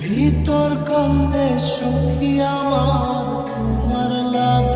ভিতর কান্দে সুখী আমার তোমার লাগ।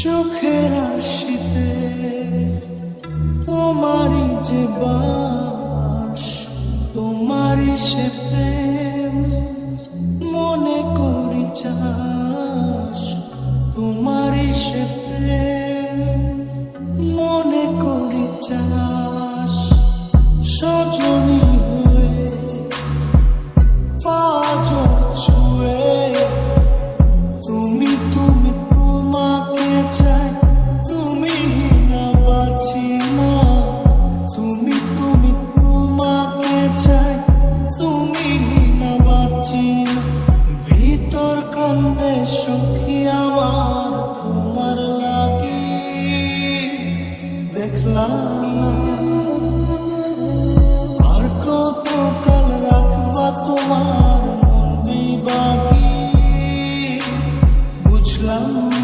চোখের আশিতে তোমারই যে বাস তোমারই সে প্রেম। আর কত কাল রাখবা তোমার মন বিবাকি বুঝলাম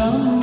love.